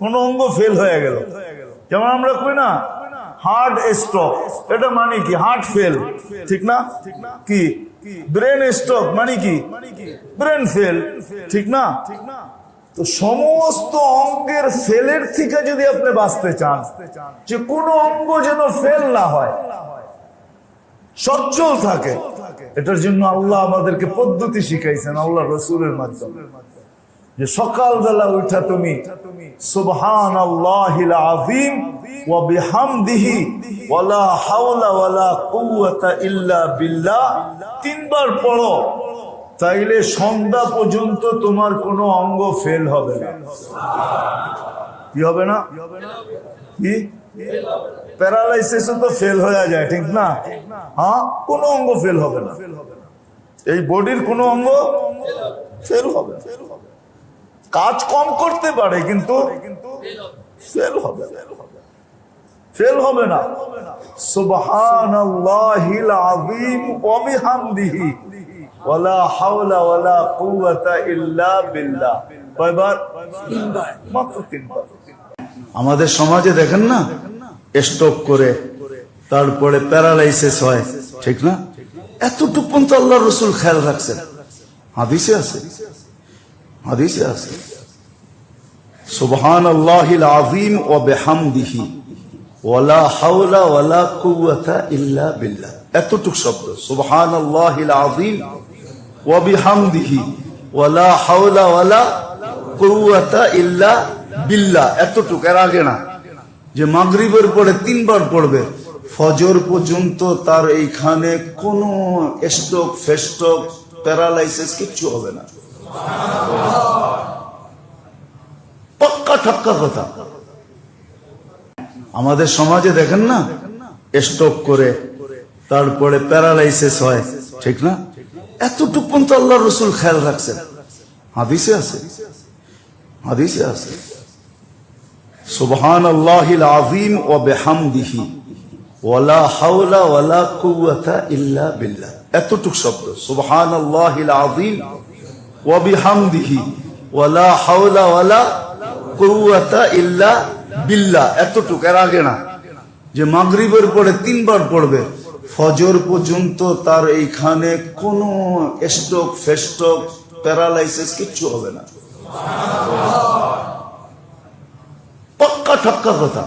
কোন অঙ্গ ফেল হয়ে গেল। যেমন আমরা কই না হার্ট স্ট্রোক এটা মানে কি? হার্ট ফেল ঠিক না? কি? ব্রেন স্ট্রোক মানে কি? ব্রেন ফেল ঠিক না? তো সমস্ত অঙ্গের ফেলের থেকে যদি আপনি বাঁচতে চান, যে কোনো অঙ্গ যেন ফেল না হয়, সচ্ছল থাকে, এটার জন্য আল্লাহ আমাদেরকে পদ্ধতি শিখাইছেন, আল্লাহ রসুলের মাধ্যমে। যে সকালবেলা উঠা তুমি সুবহান আল্লাহিল ওয়া বিহামদিহি হাওলা কুওয়াতা ইল্লা বিল্লাহ। তিনবার পড়ো, তাইলে সন্ধ্যা পর্যন্ত তোমার কোনো অঙ্গ ফেল হবে না। কি হবে না? কি? প্যারালাইসিস তো ফেল হয়ে যায়, ঠিক না? হ্যাঁ কোনো অঙ্গ ফেল হবে না। এই বডির কোনো অঙ্গ হবে ফেল হবে কাজ কম করতে পারে, কিন্তু ফেল হবে ফেল হবে না। বিহামদিহি ওয়ালা ইল্লা আমাদের সমাজে দেখেন না, স্ট্রোক করে, তারপরে প্যারালাইসিস হয়, ঠিক না? এতটুকু পর্যন্ত আল্লাহ রসুল খেয়াল রাখছেন। হাদিসে আছে। হাদিসে আছে। সুবহান আল্লাহিল আযীম ওয়া বিহামদিহি ওয়ালা হাওলা ওয়ালা কুওয়াতা ইল্লা বিল্লাহ। এতটুক শব্দ সুবহান আল্লাহিল আযীম ওয়া বিহামদিহি ওয়ালা হাওলা ওয়ালা কুওয়াতা ইল্লা বিল্লাহ। এতটুক, এর আগে না, যে মাগরিবের পরে তিনবার পড়বে, ফজর পর্যন্ত তার এইখানে কোনো স্ট্রোক ফেস্ট্রোক প্যারালাইসিস কিচ্ছু হবে না। পাক্কা ঠাক্কা কথা। আমাদের সমাজে দেখেন না, স্ট্রোক করে, তারপরে প্যারালাইসিস হয়, ঠিক না? এতটুকু পর্যন্ত আল্লাহ রসুল খেয়াল রাখছেন। হাদিসে আছে। হাদিসে আছে। সুবহান আল্লাহিল আযীম ওয়া বিহামদিহি। ওয়ালা হাওলা ওয়ালা কুওয়াতা ইল্লা বিল্লাহ। এতটুক শব্দ। সুবহান আল্লাহিল আযীম ওয়া বিহামদিহি ওয়ালা হাওলা ওয়ালা কুওয়াতা ইল্লা বিল্লাহ। এতটুক, এর আগে না। যে মাগরিবের পরে তিনবার পড়বে, ফজর পর্যন্ত তার এইখানে কোনো স্ট্রোক, ফেস্ট্রোক, প্যারালাইসিস কিচ্ছু হবে না। পাক্কা ঠাক্কা কথা।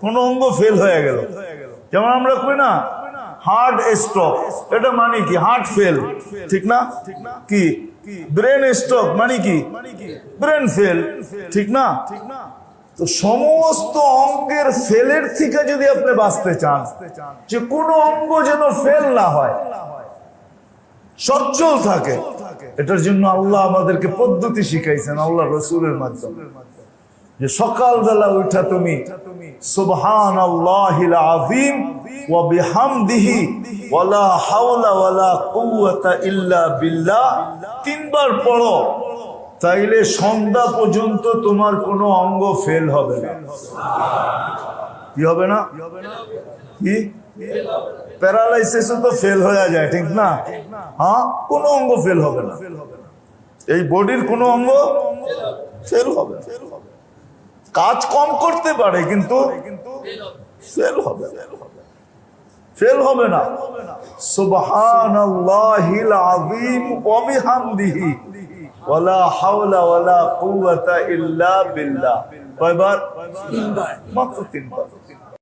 কোন অঙ্গ ফেল হয়ে গেল। যেমন আমরা কই না হার্ট স্ট্রোক, এটা মানে কি? Heart fail. ঠিক না? কি? ব্রেন স্ট্রোক মানে কি? Brain fail. ঠিক না? তো সমস্ত অঙ্গের ফেলের থেকে যদি আপনি বাঁচতে চান, যে কোনো অঙ্গ যেন ফেল না হয়, সচ্ছল থাকে, এটার জন্য আল্লাহ আমাদেরকে পদ্ধতি শিখাইছেন, আল্লাহ রসুলের মাধ্যমে। যে সকালবেলা উঠা তুমি সুবহান আল্লাহিল আযীম, ওয়া বিহামদিহি হাওলা কুওয়াতা ইল্লা বিল্লাহ। তিনবার পড়ো, তাইলে সন্ধ্যা পর্যন্ত তোমার কোনো অঙ্গ ফেল হবে না। কি হবে না? কি? প্যারালাইসিস তো ফেল হয়ে যায়, ঠিক না? হ্যাঁ কোনো অঙ্গ ফেল হবে না। এই বডির কোনো অঙ্গ ফেল হবে কাজ কম করতে পারে, কিন্তু ফেল হবে ফেল হবে না। সুবহানাল্লাহিল আযীম ওয়া বিহামদিহি। ওয়ালা হাওলা ওয়ালা কুওয়াতা ইল্লা বিল্লাহ। কয়বার? মাত্র তিনবার।